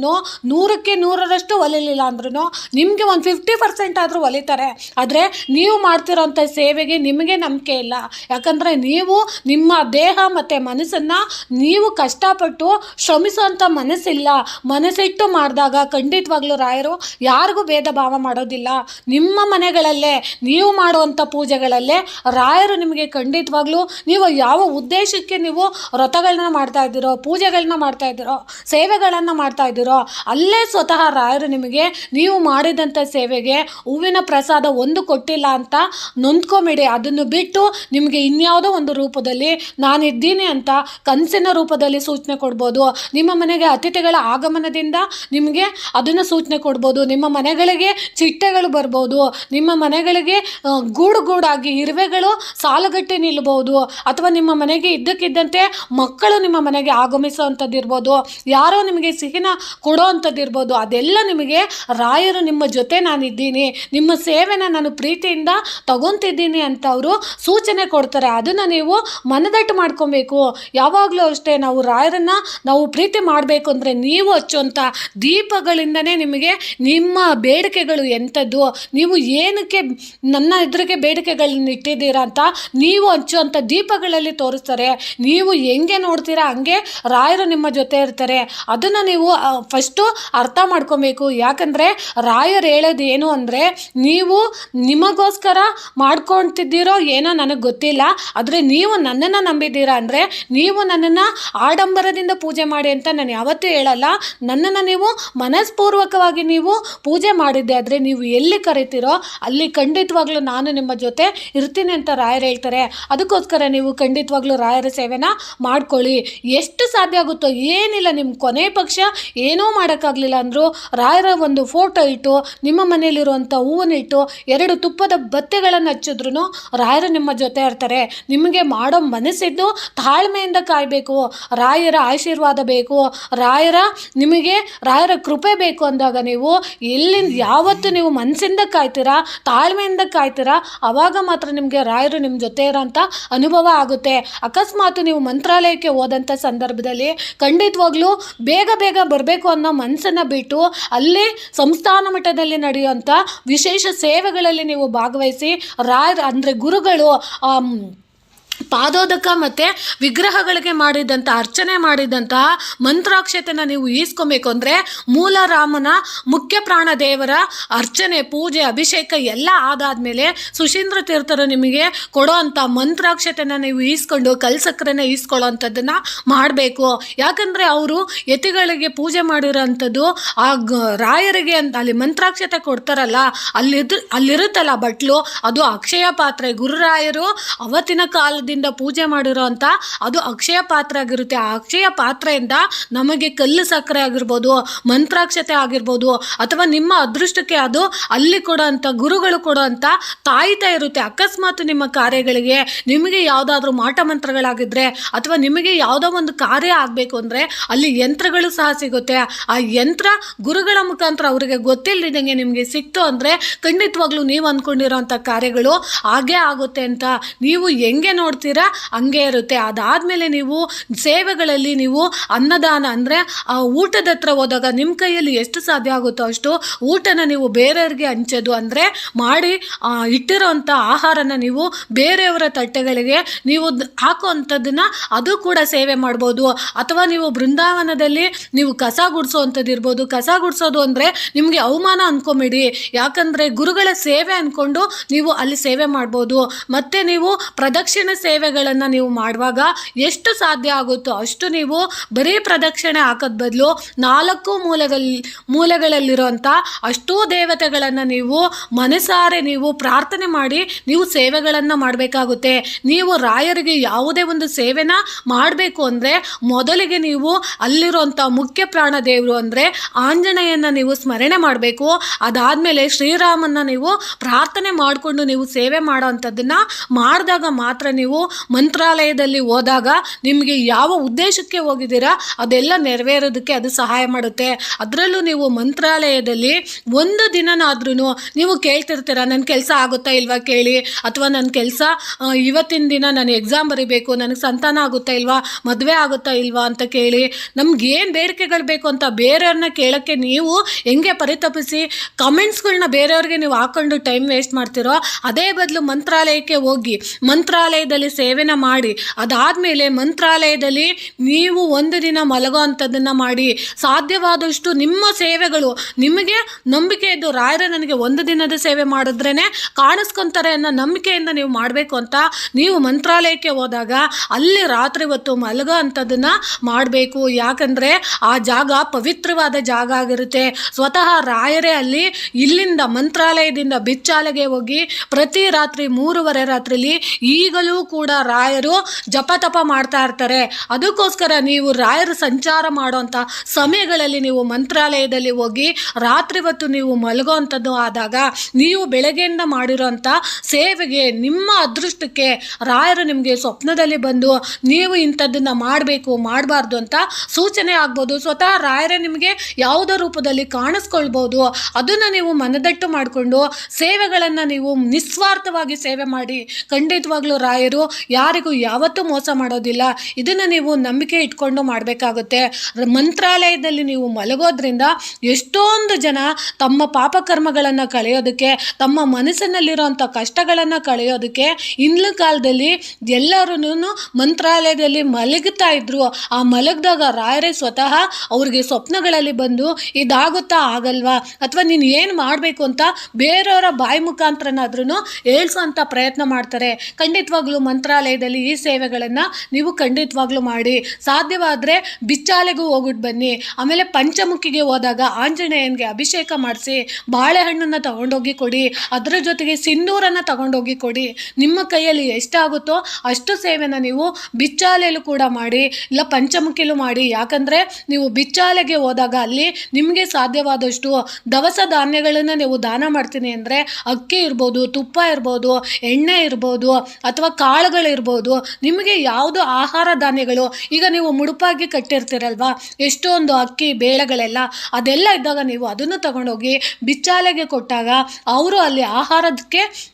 ನೂರಕ್ಕೆ ನೂರರಷ್ಟು ಒಲಿಲಿಲ್ಲ ಅಂದ್ರೂ ನಿಮಗೆ ಒಂದು ಫಿಫ್ಟಿ ಪರ್ಸೆಂಟ್ ಆದರೂ ಒಲಿತಾರೆ. ಆದರೆ ನೀವು ಮಾಡ್ತಿರೋಂಥ ಸೇವೆಗೆ ನಿಮಗೆ ನಂಬಿಕೆ ಇಲ್ಲ. ಯಾಕಂದರೆ ನೀವು ನಿಮ್ಮ ದೇಹ ಮತ್ತು ಮನಸ್ಸನ್ನು ನೀವು ಕಷ್ಟಪಟ್ಟು ಶ್ರಮಿಸುವಂಥ ಮನಸ್ಸಿಲ್ಲ. ಮನಸ್ಸಿಟ್ಟು ಮಾಡಿದಾಗ ಖಂಡಿತವಾಗ್ಲೂ ರಾಯರು ಯಾರಿಗೂ ಭೇದ ಭಾವ ಮಾಡೋದಿಲ್ಲ. ನಿಮ್ಮ ಮನೆಗಳಲ್ಲೇ ನೀವು ಮಾಡುವಂಥ ಪೂಜೆಗಳಲ್ಲೇ ರಾಯರು ನಿಮಗೆ ಖಂಡಿತವಾಗ್ಲೂ ನೀವು ಯಾವ ಉದ್ದೇಶಕ್ಕೆ ನೀವು ವ್ರತಗಳನ್ನ ಮಾಡ್ತಾ ಇದ್ದೀರೋ, ಪೂಜೆಗಳನ್ನ ಮಾಡ್ತಾ ಇದ್ದೀರೋ, ಸೇವೆಗಳನ್ನು ಮಾಡ್ತಾ ಇದ್ದೀರೋ, ಅಲ್ಲೇ ಸ್ವತಃ ರಾಯರು ನಿಮಗೆ ನೀವು ಮಾಡಿದಂಥ ಸೇವೆಗೆ ಹೂವಿನ ಪ್ರಸಾದ ಒಂದು ಕೊಟ್ಟಿಲ್ಲ ಅಂತ ನೊಂದ್ಕೊಂಬಿಡಿ. ಅದನ್ನು ಬಿಟ್ಟು ನಿಮಗೆ ಇನ್ಯಾವುದೋ ಒಂದು ರೂಪದಲ್ಲಿ ನಾನಿದ್ದೀನಿ ಅಂತ ಕನಸಿನ ರೂಪದಲ್ಲಿ ಸೂಚನೆ ಕೊಡ್ಬೋದು. ನಿಮ್ಮ ಮನೆಗೆ ಅತಿಥಿಗಳ ಆಗಮನದಿಂದ ನಿಮಗೆ ಅದನ್ನು ಸೂಚನೆ ಕೊಡ್ಬೋದು. ನಿಮ್ಮ ಮನೆಗಳಿಗೆ ಚಿಟ್ಟೆಗಳು ಬರ್ಬೋದು. ನಿಮ್ಮ ಮನೆಗಳಿಗೆ ಗೂಡು ಗೂಡಾಗಿ ಇರುವೆಗಳು ಸಾಲುಗಟ್ಟಿ ನಿಲ್ಬೋದು. ಅಥವಾ ನಿಮ್ಮ ಮನೆಗೆ ಇದ್ದಕ್ಕಿದ್ದಂತೆ ಮಕ್ಕಳು ನಿಮ್ಮ ಮನೆಗೆ ಆಗಮಿಸುವಂಥದ್ದು ಇರ್ಬೋದು ಯಾರೋ ನಿಮಗೆ ಸಿಹಿನ ಕೊಡೋ ಅಂಥದ್ದಿರ್ಬೋದು ಅದೆಲ್ಲ ನಿಮಗೆ ರಾಯರು ನಿಮ್ಮ ಜೊತೆ ನಾನಿದ್ದೀನಿ. ನಿಮ್ಮ ಸೇವೆನ ನಾನು ಪ್ರೀತಿಯಿಂದ ತಗೊತಿದ್ದೀನಿ ಅಂತ ಅವರು ಸೂಚನೆ ಕೊಡ್ತಾರೆ. ಅದನ್ನು ನೀವು ಮನದಟ್ಟು ಮಾಡ್ಕೊಬೇಕು. ಯಾವಾಗಲೂ ಅಷ್ಟೇ ನಾವು ರಾಯರನ್ನು ನಾವು ಪ್ರೀತಿ ಮಾಡಬೇಕು ಅಂದರೆ ನೀವು ಹಚ್ಚುವಂಥ ದೀಪಗಳಿಂದನೇ ನಿಮಗೆ ನಿಮ್ಮ ಬೇಡಿಕೆಗಳು ಎಂಥದ್ದು? ನೀವು ಏನಕ್ಕೆ ನನ್ನ ಎದುರಿಗೆ ಬೇಡಿಕೆಗಳನ್ನ ಇಟ್ಟಿದ್ದೀರಾ ಅಂತ ನೀವು ಹಚ್ಚುವಂಥ ದೀಪಗಳಲ್ಲಿ ತೋರಿಸ್ತಾರೆ. ನೀವು ಹೆಂಗೆ ನೋಡ್ತೀರಾ? ಹಂಗೆ ರಾಯರು ನಿಮ್ಮ ಜೊತೆ ಇರ್ತಾರೆ. ಅದನ್ನು ನೀವು ಫಸ್ಟು ಅರ್ಥ ಮಾಡ್ಕೊಬೇಕು. ಯಾಕಂದರೆ ರಾಯರು ಹೇಳೋದು ಏನು ಅಂದರೆ, ನೀವು ನಿಮಗೋಸ್ಕರ ಮಾಡ್ಕೊತಿದ್ದೀರೋ ಏನೋ ನನಗೆ ಗೊತ್ತಿಲ್ಲ. ಆದರೆ ನೀವು ನನ್ನನ್ನು ನಂಬಿದ್ದೀರಾ ಅಂದರೆ, ನೀವು ನನ್ನನ್ನು ಆಡಂಬರದಿಂದ ಪೂಜೆ ಮಾಡಿ ಅಂತ ನಾನು ಯಾವತ್ತೂ ಹೇಳಲ್ಲ. ನನ್ನನ್ನು ನೀವು ಮನಸ್ಪೂರ್ವಕವಾಗಿ ನೀವು ಪೂಜೆ ಮಾಡಿದ್ದೆ. ಆದರೆ ನೀವು ಎಲ್ಲಿ ಕರಿತೀರೋ ಅಲ್ಲಿ ಖಂಡಿತವಾಗ್ಲೂ ನಾನು ನಿಮ್ಮ ಜೊತೆ ಇರ್ತೀನಿ ಅಂತ ರಾಯರು ಹೇಳ್ತಾರೆ. ಅದಕ್ಕೋಸ್ಕರ ನೀವು ಖಂಡಿತವಾಗ್ಲೂ ರಾಯರ ಸೇವೆನ ಮಾಡ್ಕೊಳ್ಳಿ. ಎಷ್ಟು ಸಾಧ್ಯ ಆಗುತ್ತೋ ಏನಿಲ್ಲ ನಿಮ್ಮ ಕೊನೆ ಪಕ್ಷ ಏನೂ ಮಾಡೋಕ್ಕಾಗಲಿಲ್ಲ ಅಂದರೂ ರಾಯರ ಒಂದು ಫೋಟೋ ಇಟ್ಟು, ನಿಮ್ಮ ಮನೆಯಲ್ಲಿರುವಂಥ ಹೂವನ್ನಿಟ್ಟು ಎರಡು ತುಪ್ಪದ ಬತ್ತೆಗಳನ್ನು ಹಚ್ಚಿದ್ರು ರಾಯರು ನಿಮ್ಮ ಜೊತೆ ಇರ್ತಾರೆ. ನಿಮಗೆ ಮಾಡೋ ಮನಸ್ಸಿದ್ದು ತಾಳ್ಮೆಯಿಂದ ಕಾಯಬೇಕು. ರಾಯರ ಆಶೀರ್ವಾದ ಬೇಕು. ರಾಯರ ನಿಮಗೆ ರಾಯರ ಕೃಪೆ ಬೇಕು ಅಂದಾಗ ನೀವು ಎಲ್ಲಿಂದ ಯಾವತ್ತು ನೀವು ಮನಸ್ಸಿಂದ ಕಾಯ್ತೀರಾ, ತಾಳ್ಮೆಯಿಂದ ಕಾಯ್ತೀರಾ ಆವಾಗ ಮಾತ್ರ ನಿಮಗೆ ರಾಯರು ನಿಮ್ಮ ಜೊತೆ ಇರೋಂಥ ಅನುಭವ ಆಗುತ್ತೆ. ಅಕಸ್ಮಾತ್ ನೀವು ಮಂತ್ರಾಲಯಕ್ಕೆ ಹೋದಂಥ ಸಂದರ್ಭದಲ್ಲಿ ಖಂಡಿತವಾಗ್ಲೂ ಬೇಗ ಬೇಗ ಬರಬೇಕು ಅನ್ನೋ ಮನಸ್ಸನ್ನು ಬಿಟ್ಟು ಅಲ್ಲಿ ಸಂಸ್ಥಾನ ಮಟ್ಟದಲ್ಲಿ ನಡೆಯುವಂಥ ವಿಶೇಷ ಸೇವೆಗಳಲ್ಲಿ ನೀವು ಭಾಗವಹಿಸಿ ರಾಯರ, ಅಂದರೆ ಗುರುಗಳು ಪಾದೋದಕ ಮತ್ತು ವಿಗ್ರಹಗಳಿಗೆ ಮಾಡಿದಂಥ ಅರ್ಚನೆ ಮಾಡಿದಂತಹ ಮಂತ್ರಾಕ್ಷತೆನ ನೀವು ಈಸ್ಕೊಬೇಕು ಅಂದರೆ ಮೂಲ ರಾಮನ ಮುಖ್ಯ ಪ್ರಾಣ ದೇವರ ಅರ್ಚನೆ, ಪೂಜೆ, ಅಭಿಷೇಕ ಎಲ್ಲ ಆದಾದ ಮೇಲೆ ಸುಶೀಂದ್ರ ತೀರ್ಥರು ನಿಮಗೆ ಕೊಡೋ ಅಂಥ ಮಂತ್ರಾಕ್ಷತೆನ ನೀವು ಈಸ್ಕೊಂಡು ಕಲ್ಸಕ್ರೆನ ಈಸ್ಕೊಳ್ಳೋ ಅಂಥದ್ದನ್ನು ಮಾಡಬೇಕು. ಯಾಕಂದರೆ ಅವರು ಯತಿಗಳಿಗೆ ಪೂಜೆ ಮಾಡಿರೋಂಥದ್ದು ಆ ರಾಯರಿಗೆ ಅಂತ ಅಲ್ಲಿ ಮಂತ್ರಾಕ್ಷತೆ ಕೊಡ್ತಾರಲ್ಲ ಅಲ್ಲಿದ್ದು ಅಲ್ಲಿರುತ್ತಲ್ಲ ಬಟ್ಲು, ಅದು ಅಕ್ಷಯ ಪಾತ್ರೆ. ಗುರುರಾಯರು ಅವತ್ತಿನ ಕಾಲದಿಂದ ಪೂಜೆ ಮಾಡಿರೋ ಅಂತ, ಅದು ಅಕ್ಷಯ ಪಾತ್ರ ಆಗಿರುತ್ತೆ. ಆ ಅಕ್ಷಯ ಪಾತ್ರೆಯಿಂದ ನಮಗೆ ಕಲ್ಲು ಸಕ್ಕರೆ ಆಗಿರ್ಬೋದು, ಮಂತ್ರಾಕ್ಷತೆ ಆಗಿರ್ಬೋದು, ಅಥವಾ ನಿಮ್ಮ ಅದೃಷ್ಟಕ್ಕೆ ಅದು ಅಲ್ಲಿ ಕೊಡೋಂಥ, ಗುರುಗಳು ಕೊಡೋಂಥ ತಾಯಿತ ಇರುತ್ತೆ. ಅಕಸ್ಮಾತ್ ನಿಮ್ಮ ಕಾರ್ಯಗಳಿಗೆ ನಿಮಗೆ ಯಾವುದಾದ್ರೂ ಮಾಟ ಮಂತ್ರಗಳಾಗಿದ್ದರೆ ಅಥವಾ ನಿಮಗೆ ಯಾವುದೋ ಒಂದು ಕಾರ್ಯ ಆಗಬೇಕು ಅಂದರೆ ಅಲ್ಲಿ ಯಂತ್ರಗಳು ಸಹ ಸಿಗುತ್ತೆ. ಆ ಯಂತ್ರ ಗುರುಗಳ ಮುಖಾಂತರ ಅವರಿಗೆ ಗೊತ್ತಿಲ್ಲದಂಗೆ ನಿಮಗೆ ಸಿಕ್ತು ಅಂದರೆ ಖಂಡಿತವಾಗ್ಲೂ ನೀವು ಅಂದ್ಕೊಂಡಿರೋಂಥ ಕಾರ್ಯಗಳು ಹಾಗೇ ಆಗುತ್ತೆ ಅಂತ ನೀವು ಹೆಂಗೆ ನೋಡ್ತೀರಾ? ಹಂಗೆ ಇರುತ್ತೆ. ಅದಾದಮೇಲೆ ನೀವು ಸೇವೆಗಳಲ್ಲಿ ನೀವು ಅನ್ನದಾನ ಅಂದರೆ, ಆ ಊಟದ ಹತ್ರ ಹೋದಾಗ ನಿಮ್ಮ ಕೈಯಲ್ಲಿ ಎಷ್ಟು ಸಾಧ್ಯ ಆಗುತ್ತೋ ಅಷ್ಟು ಊಟನ ನೀವು ಬೇರೆಯವ್ರಿಗೆ ಹಂಚೋದು ಅಂದರೆ, ಮಾಡಿ ಇಟ್ಟಿರೋವಂಥ ಆಹಾರನ ನೀವು ಬೇರೆಯವರ ತಟ್ಟೆಗಳಿಗೆ ನೀವು ಹಾಕೋ ಅಂಥದ್ದನ್ನು ಅದು ಕೂಡ ಸೇವೆ ಮಾಡ್ಬೋದು. ಅಥವಾ ನೀವು ಬೃಂದಾವನದಲ್ಲಿ ನೀವು ಕಸ ಗುಡಿಸೋವಂಥದ್ದು ಇರ್ಬೋದು. ಕಸ ಗುಡಿಸೋದು ಅಂದರೆ ನಿಮಗೆ ಅವಮಾನ ಅಂದ್ಕೊಂಬಿಡಿ ಯಾಕಂದರೆ ಗುರುಗಳ ಸೇವೆ ಅಂದ್ಕೊಂಡು ನೀವು ಅಲ್ಲಿ ಸೇವೆ ಮಾಡ್ಬೋದು. ಮತ್ತು ನೀವು ಪ್ರದಕ್ಷಿಣೆ ಸೇವೆಗಳನ್ನು ನೀವು ಮಾಡುವಾಗ ಎಷ್ಟು ಸಾಧ್ಯ ಆಗುತ್ತೋ ಅಷ್ಟು ನೀವು ಬರೀ ಪ್ರದಕ್ಷಿಣೆ ಹಾಕೋದ್ ಬದಲು ನಾಲ್ಕು ಮೂಲೆಗಳಲ್ಲಿ ಮೂಲೆಗಳಲ್ಲಿರುವಂಥ ಅಷ್ಟೂ ದೇವತೆಗಳನ್ನು ನೀವು ಮನಸಾರೆ ನೀವು ಪ್ರಾರ್ಥನೆ ಮಾಡಿ ನೀವು ಸೇವೆಗಳನ್ನು ಮಾಡಬೇಕಾಗುತ್ತೆ. ನೀವು ರಾಯರಿಗೆ ಯಾವುದೇ ಒಂದು ಸೇವೆನ ಮಾಡಬೇಕು ಅಂದರೆ ಮೊದಲಿಗೆ ನೀವು ಅಲ್ಲಿರುವಂಥ ಮುಖ್ಯ ಪ್ರಾಣ ದೇವರು ಅಂದರೆ ಆಂಜನೇಯನ ನೀವು ಸ್ಮರಣೆ ಮಾಡಬೇಕು. ಅದಾದಮೇಲೆ ಶ್ರೀರಾಮನ್ನ ನೀವು ಪ್ರಾರ್ಥನೆ ಮಾಡಿಕೊಂಡು ನೀವು ಸೇವೆ ಮಾಡೋ ಅಂಥದ್ದನ್ನು ಮಾಡಿದಾಗ ಮಾತ್ರ ನೀವು ಮಂತ್ರಾಲಯದಲ್ಲಿ ಹೋದಾಗ ನಿಮಗೆ ಯಾವ ಉದ್ದೇಶಕ್ಕೆ ಹೋಗಿದ್ದೀರಾ, ಅದೆಲ್ಲ ನೆರವೇರೋದಕ್ಕೆ ಅದು ಸಹಾಯ ಮಾಡುತ್ತೆ. ಅದರಲ್ಲೂ ನೀವು ಮಂತ್ರಾಲಯದಲ್ಲಿ ಒಂದು ದಿನನಾದ್ರೂ ನೀವು ಕೇಳ್ತಿರ್ತೀರ ನನ್ನ ಕೆಲಸ ಆಗುತ್ತಾ ಇಲ್ವಾ ಕೇಳಿ? ಅಥವಾ ನನ್ನ ಕೆಲಸ ಇವತ್ತಿನ ದಿನ ನಾನು ಎಕ್ಸಾಮ್ ಬರೀಬೇಕು, ನನಗೆ ಸಂತಾನ ಆಗುತ್ತಾ ಇಲ್ವಾ, ಮದುವೆ ಆಗುತ್ತಾ ಇಲ್ವಾ ಅಂತ ಕೇಳಿ? ನಮ್ಗೆ ಏನು ಬೇಡಿಕೆಗಳು ಬೇಕು ಅಂತ ಬೇರೆಯವ್ರನ್ನ ಕೇಳೋಕ್ಕೆ ನೀವು ಹೆಂಗೆ ಪರಿತಪಿಸಿ ಕಮೆಂಟ್ಸ್ಗಳನ್ನ ಬೇರೆಯವ್ರಿಗೆ ನೀವು ಹಾಕೊಂಡು ಟೈಮ್ ವೇಸ್ಟ್ ಮಾಡ್ತಿರೋ, ಅದೇ ಬದಲು ಮಂತ್ರಾಲಯಕ್ಕೆ ಹೋಗಿ, ಮಂತ್ರಾಲಯದಲ್ಲಿ ಸೇವೆನ ಮಾಡಿ, ಅದಾದಮೇಲೆ ಮಂತ್ರಾಲಯದಲ್ಲಿ ನೀವು ಒಂದು ದಿನ ಮಲಗೋ ಅಂಥದ್ದನ್ನು ಮಾಡಿ. ಸಾಧ್ಯವಾದಷ್ಟು ನಿಮ್ಮ ಸೇವೆಗಳು, ನಿಮಗೆ ನಂಬಿಕೆ ಇದ್ದು ರಾಯರ ನನಗೆ ಒಂದು ದಿನದ ಸೇವೆ ಮಾಡಿದ್ರೇ ಕಾಣಿಸ್ಕೊಂತಾರೆ ಅನ್ನೋ ನಂಬಿಕೆಯಿಂದ ನೀವು ಮಾಡಬೇಕು ಅಂತ ನೀವು ಮಂತ್ರಾಲಯಕ್ಕೆ ಹೋದಾಗ ಅಲ್ಲಿ ರಾತ್ರಿ ಹೊತ್ತು ಮಲಗೋ ಅಂಥದ್ದನ್ನು ಮಾಡಬೇಕು. ಯಾಕಂದರೆ ಆ ಜಾಗ ಪವಿತ್ರವಾದ ಜಾಗ ಆಗಿರುತ್ತೆ. ಸ್ವತಃ ರಾಯರೇ ಅಲ್ಲಿ ಇಲ್ಲಿಂದ ಮಂತ್ರಾಲಯದಿಂದ ಬಿಚ್ಚಾಲೆಗೆ ಹೋಗಿ ಪ್ರತಿ ರಾತ್ರಿ ಮೂರುವರೆ ರಾತ್ರಿಲಿ ಈಗಲೂ ಕೂಡ ರಾಯರು ಜಪ ತಪ ಮಾಡ್ತಾ ಇರ್ತಾರೆ. ಅದಕ್ಕೋಸ್ಕರ ನೀವು ರಾಯರು ಸಂಚಾರ ಮಾಡುವಂಥ ಸಮಯಗಳಲ್ಲಿ ನೀವು ಮಂತ್ರಾಲಯದಲ್ಲಿ ಹೋಗಿ ರಾತ್ರಿ ಹೊತ್ತು ನೀವು ಮಲಗುವಂಥದ್ದು ಆದಾಗ ನೀವು ಬೆಳಗ್ಗೆಯಿಂದ ಮಾಡಿರೋಂಥ ಸೇವೆಗೆ ನಿಮ್ಮ ಅದೃಷ್ಟಕ್ಕೆ ರಾಯರು ನಿಮಗೆ ಸ್ವಪ್ನದಲ್ಲಿ ಬಂದು ನೀವು ಇಂಥದ್ದನ್ನು ಮಾಡಬೇಕು, ಮಾಡಬಾರ್ದು ಅಂತ ಸೂಚನೆ ಆಗ್ಬೋದು. ಸ್ವತಃ ರಾಯರೇ ನಿಮಗೆ ಯಾವುದೋ ರೂಪದಲ್ಲಿ ಕಾಣಿಸ್ಕೊಳ್ಬೋದು. ಅದನ್ನು ನೀವು ಮನದಟ್ಟು ಮಾಡಿಕೊಂಡು ಸೇವೆಗಳನ್ನು ನೀವು ನಿಸ್ವಾರ್ಥವಾಗಿ ಸೇವೆ ಮಾಡಿ ಖಂಡಿತವಾಗ್ಲೂ ರಾಯರು ಯಾರಿಗೂ ಯಾವತ್ತೂ ಮೋಸ ಮಾಡೋದಿಲ್ಲ. ಇದನ್ನು ನೀವು ನಂಬಿಕೆ ಇಟ್ಕೊಂಡು ಮಾಡಬೇಕಾಗುತ್ತೆ. ಮಂತ್ರಾಲಯದಲ್ಲಿ ನೀವು ಮಲಗೋದ್ರಿಂದ ಎಷ್ಟೊಂದು ಜನ ತಮ್ಮ ಪಾಪಕರ್ಮಗಳನ್ನು ಕಳೆಯೋದಕ್ಕೆ, ತಮ್ಮ ಮನಸ್ಸಿನಲ್ಲಿರೋಂಥ ಕಷ್ಟಗಳನ್ನು ಕಳೆಯೋದಕ್ಕೆ ಇಂದಿನ ಕಾಲದಲ್ಲಿ ಎಲ್ಲರೂ ಮಂತ್ರಾಲಯದಲ್ಲಿ ಮಲಗುತ್ತಾ ಇದ್ರು. ಆ ಮಲಗಿದಾಗ ರಾಯರೇ ಸ್ವತಃ ಅವ್ರಿಗೆ ಸ್ವಪ್ನಗಳಲ್ಲಿ ಬಂದು ಇದಾಗುತ್ತಾ ಆಗಲ್ವಾ? ಅಥವಾ ನೀನು ಏನು ಮಾಡಬೇಕು ಅಂತ ಬೇರೆಯವರ ಬಾಯಿ ಮುಖಾಂತರನಾದ್ರೂ ಹೇಳ್ಸೋಂಥ ಪ್ರಯತ್ನ ಮಾಡ್ತಾರೆ. ಖಂಡಿತವಾಗ್ಲೂ ಮಂತ್ರಾಲಯದಲ್ಲಿ ಈ ಸೇವೆಗಳನ್ನು ನೀವು ಖಂಡಿತವಾಗ್ಲೂ ಮಾಡಿ. ಸಾಧ್ಯವಾದರೆ ಬಿಚ್ಚಾಲೆಗೂ ಹೋಗ್ಬಿಟ್ಟು ಬನ್ನಿ. ಆಮೇಲೆ ಪಂಚಮುಖಿಗೆ ಹೋದಾಗ ಆಂಜನೇಯನಿಗೆ ಅಭಿಷೇಕ ಮಾಡಿಸಿ, ಬಾಳೆಹಣ್ಣನ್ನು ತಗೊಂಡೋಗಿ ಕೊಡಿ, ಅದರ ಜೊತೆಗೆ ಸಿಂಧೂರನ್ನು ತಗೊಂಡೋಗಿ ಕೊಡಿ. ನಿಮ್ಮ ಕೈಯಲ್ಲಿ ಎಷ್ಟಾಗುತ್ತೋ ಅಷ್ಟು ಸೇವೆನ ನೀವು ಬಿಚ್ಚಾಲೆಯಲ್ಲೂ ಕೂಡ ಮಾಡಿ, ಇಲ್ಲ ಪಂಚಮುಖಿಲೂ ಮಾಡಿ. ಯಾಕಂದರೆ ನೀವು ಬಿಚ್ಚಾಲೆಗೆ ಹೋದಾಗ ಅಲ್ಲಿ ನಿಮಗೆ ಸಾಧ್ಯವಾದಷ್ಟು ದವಸ ಧಾನ್ಯಗಳನ್ನು ನೀವು ದಾನ ಮಾಡ್ತೀನಿ ಅಂದರೆ ಅಕ್ಕಿ ಇರ್ಬೋದು, ತುಪ್ಪ ಇರ್ಬೋದು, ಎಣ್ಣೆ ಇರ್ಬೋದು, ಅಥವಾ ಕಾಳುಗಳಿರ್ಬೋದು, ನಿಮಗೆ ಯಾವುದು ಆಹಾರ ಧಾನ್ಯಗಳು? ಈಗ ನೀವು ಮುಡುಪಾಗಿ ಕಟ್ಟಿರ್ತೀರಲ್ವಾ? ಎಷ್ಟೊಂದು ಅಕ್ಕಿ, ಬೇಳೆಗಳೆಲ್ಲ, ಅದೆಲ್ಲ ಇದ್ದಾಗ ನೀವು ಅದನ್ನು ತಗೊಂಡೋಗಿ ಬಿಚ್ಚಾಲೆಗೆ ಕೊಟ್ಟಾಗ, ಅವರು ಅಲ್ಲಿ ಆಹಾರಕ್ಕೆ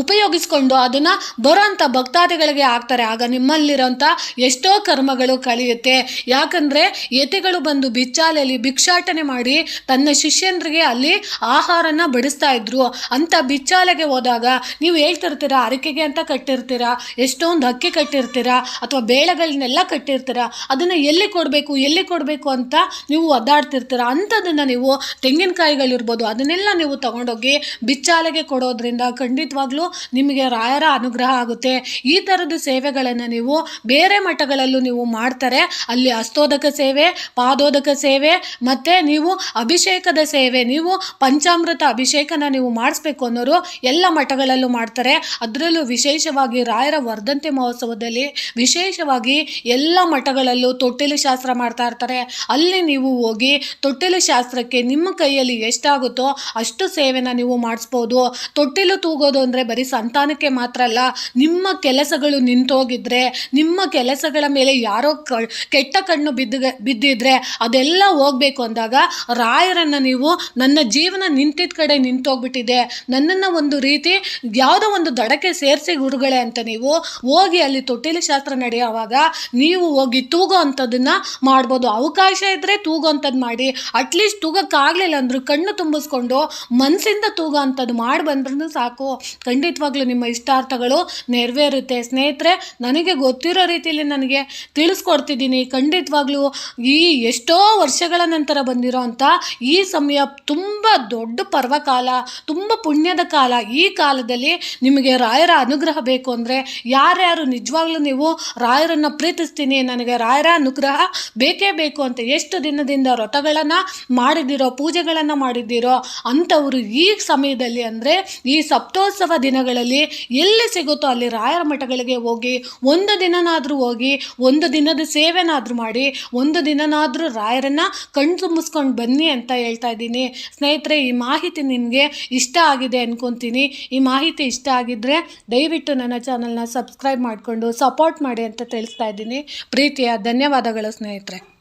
ಉಪಯೋಗಿಸ್ಕೊಂಡು ಅದನ್ನು ಬರೋಂಥ ಭಕ್ತಾದಿಗಳಿಗೆ ಹಾಕ್ತಾರೆ. ಆಗ ನಿಮ್ಮಲ್ಲಿರೋಂಥ ಎಷ್ಟೋ ಕರ್ಮಗಳು ಕಲಿಯುತ್ತೆ. ಯಾಕಂದರೆ ಯತಿಗಳು ಬಂದು ಬಿಚ್ಚಾಲೆಯಲ್ಲಿ ಭಿಕ್ಷಾಟನೆ ಮಾಡಿ ತನ್ನ ಶಿಷ್ಯಂದ್ರಿಗೆ ಅಲ್ಲಿ ಆಹಾರನ ಬಡಿಸ್ತಾ ಇದ್ರು. ಅಂಥ ಬಿಚ್ಚಾಲೆಗೆ ಹೋದಾಗ ನೀವು ಹೇಳ್ತಿರ್ತೀರ, ಅರಿಕೆಗೆ ಅಂತ ಕಟ್ಟಿರ್ತೀರಾ, ಎಷ್ಟೊಂದು ಅಕ್ಕಿ ಕಟ್ಟಿರ್ತೀರಾ, ಅಥವಾ ಬೇಳೆಗಳನ್ನೆಲ್ಲ ಕಟ್ಟಿರ್ತೀರಾ, ಅದನ್ನು ಎಲ್ಲಿ ಕೊಡಬೇಕು ಎಲ್ಲಿ ಕೊಡಬೇಕು ಅಂತ ನೀವು ಒದ್ದಾಡ್ತಿರ್ತೀರ ಅಂಥದ್ದನ್ನು ನೀವು ತೆಂಗಿನಕಾಯಿಗಳಿರ್ಬೋದು, ಅದನ್ನೆಲ್ಲ ನೀವು ತಗೊಂಡೋಗಿ ಬಿಚ್ಚಾಲೆಗೆ ಕೊಡೋದ್ರಿಂದ ಖಂಡಿತವಾಗ್ಲೂ ನಿಮಗೆ ರಾಯರ ಅನುಗ್ರಹ ಆಗುತ್ತೆ. ಈ ಥರದ ಸೇವೆಗಳನ್ನು ನೀವು ಬೇರೆ ಮಠಗಳಲ್ಲೂ ನೀವು ಮಾಡ್ತಾರೆ. ಅಲ್ಲಿ ಅಸ್ತೋದಕ ಸೇವೆ, ಪಾದೋದಕ ಸೇವೆ, ಮತ್ತು ನೀವು ಅಭಿಷೇಕದ ಸೇವೆ, ನೀವು ಪಂಚಾಮೃತ ಅಭಿಷೇಕನ ನೀವು ಮಾಡಿಸ್ಬೇಕು ಅನ್ನೋರು ಎಲ್ಲ ಮಠಗಳಲ್ಲೂ ಮಾಡ್ತಾರೆ. ಅದರಲ್ಲೂ ವಿಶೇಷವಾಗಿ ರಾಯರ ವರ್ಧಂತಿ ಮಹೋತ್ಸವದಲ್ಲಿ ವಿಶೇಷವಾಗಿ ಎಲ್ಲ ಮಠಗಳಲ್ಲೂ ತೊಟ್ಟಿಲು ಶಾಸ್ತ್ರ ಮಾಡ್ತಾ ಇರ್ತಾರೆ. ಅಲ್ಲಿ ನೀವು ಹೋಗಿ ತೊಟ್ಟಿಲು ಶಾಸ್ತ್ರಕ್ಕೆ ನಿಮ್ಮ ಕೈಯಲ್ಲಿ ಎಷ್ಟಾಗುತ್ತೋ ಅಷ್ಟು ಸೇವೆನ ನೀವು ಮಾಡಿಸ್ಬೋದು. ತೊಟ್ಟಿಲು ತೂಗೋದು ಅಂದರೆ ಬರೀ ಸಂತಾನಕ್ಕೆ ಮಾತ್ರ ಅಲ್ಲ, ನಿಮ್ಮ ಕೆಲಸಗಳು ನಿಂತೋಗಿದ್ರೆ, ನಿಮ್ಮ ಕೆಲಸಗಳ ಮೇಲೆ ಯಾರೋ ಕೆಟ್ಟ ಕಣ್ಣು ಬಿದ್ದ, ಬಿದ್ದಿದ್ರೆ ಅದೆಲ್ಲ ಹೋಗ್ಬೇಕು ಅಂದಾಗ ರಾಯರನ್ನು ನೀವು ನನ್ನ ಜೀವನ ನಿಂತಿದ್ದ ಕಡೆ ನಿಂತೋಗ್ಬಿಟ್ಟಿದೆ. ನನ್ನನ್ನು ಒಂದು ರೀತಿ ಯಾವುದೋ ಒಂದು ದಡಕ್ಕೆ ಸೇರಿಸಿ ಗುರುಗಳೇ ಅಂತ ನೀವು ಹೋಗಿ ಅಲ್ಲಿ ತೊಟ್ಟಿಲು ಶಾಸ್ತ್ರ ನಡೆಯುವಾಗ ನೀವು ಹೋಗಿ ತೂಗೋ ಅಂಥದ್ದನ್ನು ಮಾಡ್ಬೋದು. ಅವಕಾಶ ಇದ್ದರೆ ತೂಗೋ ಅಂಥದ್ದು ಮಾಡಿ. ಅಟ್ಲೀಸ್ಟ್ ತೂಗಕ್ಕಾಗಲಿಲ್ಲ ಅಂದರೂ ಕಣ್ಣು ತುಂಬಿಸ್ಕೊಂಡು ಮನಸ್ಸಿಂದ ತೂಗೋ ಅಂಥದ್ದು ಮಾಡಿ ಬಂದ್ರೂ ಸಾಕು. ಖಂಡಿತವಾಗ್ಲೂ ನಿಮ್ಮ ಇಷ್ಟಾರ್ಥಗಳು ನೆರವೇರುತ್ತೆ. ಸ್ನೇಹಿತರೆ, ನನಗೆ ಗೊತ್ತಿರೋ ರೀತಿಯಲ್ಲಿ ನನಗೆ ತಿಳಿಸ್ಕೊಡ್ತಿದ್ದೀನಿ. ಖಂಡಿತವಾಗ್ಲೂ ಈ ಎಷ್ಟೋ ವರ್ಷಗಳ ನಂತರ ಬಂದಿರೋ ಅಂಥ ಈ ಸಮಯ ತುಂಬ ದೊಡ್ಡ ಪರ್ವಕಾಲ, ತುಂಬ ಪುಣ್ಯದ ಕಾಲ. ಈ ಕಾಲದಲ್ಲಿ ನಿಮಗೆ ರಾಯರ ಅನುಗ್ರಹ ಬೇಕು ಅಂದರೆ ಯಾರ್ಯಾರು ನಿಜವಾಗ್ಲೂ ನೀವು ರಾಯರನ್ನು ಪ್ರೀತಿಸ್ತೀನಿ, ನನಗೆ ರಾಯರ ಅನುಗ್ರಹ ಬೇಕೇ ಬೇಕು ಅಂತ ಎಷ್ಟು ದಿನದಿಂದ ವ್ರತಗಳನ್ನು ಮಾಡಿದ್ದೀರೋ, ಪೂಜೆಗಳನ್ನು ಮಾಡಿದ್ದೀರೋ ಅಂಥವರು ಈ ಸಮಯದಲ್ಲಿ ಅಂದರೆ ಈ ಸಪ್ತೋತ್ಸವ ದಿನಗಳಲ್ಲಿ ಎಲ್ಲಿ ಸಿಗುತ್ತೋ ಅಲ್ಲಿ ರಾಯರ ಮಠಗಳಿಗೆ ಹೋಗಿ, ಒಂದು ದಿನನಾದರೂ ಹೋಗಿ, ಒಂದು ದಿನದ ಸೇವೆನಾದರೂ ಮಾಡಿ, ಒಂದು ದಿನನಾದರೂ ರಾಯರನ್ನು ಕಣ್ ತುಂಬಿಸ್ಕೊಂಡು ಬನ್ನಿ ಅಂತ ಹೇಳ್ತಾ ಇದ್ದೀನಿ. ಸ್ನೇಹಿತರೆ, ಈ ಮಾಹಿತಿ ನಿಮಗೆ ಇಷ್ಟ ಆಗಿದೆ ಅಂದ್ಕೊತೀನಿ ಈ ಮಾಹಿತಿ ಇಷ್ಟ ಆಗಿದ್ದರೆ ದಯವಿಟ್ಟು ನನ್ನ ಚಾನಲ್ನ ಸಬ್ಸ್ಕ್ರೈಬ್ ಮಾಡಿಕೊಂಡು ಸಪೋರ್ಟ್ ಮಾಡಿ ಅಂತ ತಿಳಿಸ್ತಾ ಇದ್ದೀನಿ. ಪ್ರೀತಿಯ ಧನ್ಯವಾದಗಳು ಸ್ನೇಹಿತರೆ.